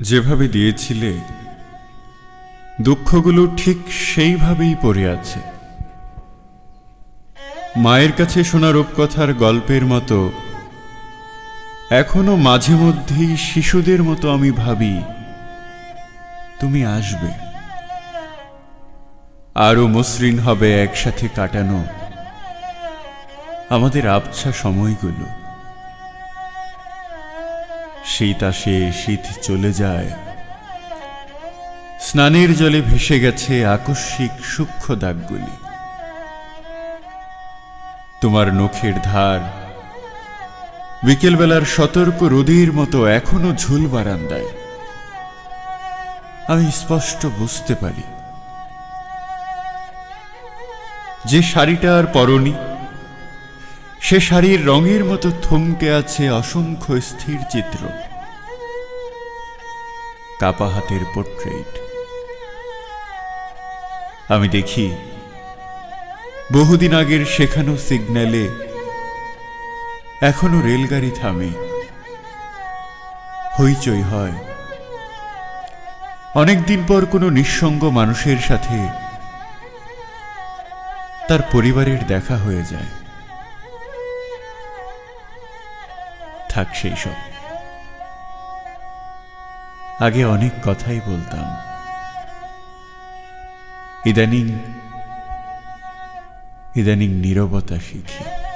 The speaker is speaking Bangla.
যেভাবে দিয়েছিলে, দুঃখগুলো ঠিক সেইভাবেই পড়ে আছে। মায়ের কাছে শোনা রূপকথার গল্পের মতো, এখনও মাঝে মধ্যেই শিশুদের মতো আমি ভাবি, তুমি আসবে। আরও মসৃণ হবে একসাথে কাটানো আমাদের আবছা সময়গুলো। শীত আসে শীত চলে যায়। স্নানের জলে ভেসে গেছে আকস্মিক সূক্ষ্ম দাগগুলি। তোমার নখের ধার বিকেলবেলার সতর্ক রোদের মতো এখনও ঝুল বারান্দায়। আমি স্পষ্ট বুঝতে পারি। যে শাড়িটা আর পরনি সে শাড়ির রঙের মতো থমকে আছে অসংখ্য স্থির চিত্র। কাপা হাতের পোর্ট্রেট আমি দেখি, বহুদিন আগের শেখানো সিগন্যালে এখনও রেলগাড়ি থামে। হইচই হয়। অনেকদিন পর কোনো নিঃসঙ্গ মানুষের সাথে তার পরিবারের দেখা হয়ে যায়। থাক সেই সব। আগে অনেক কথাই বলতাম। ইদানিং ইদানিং নিরবতা শিখি।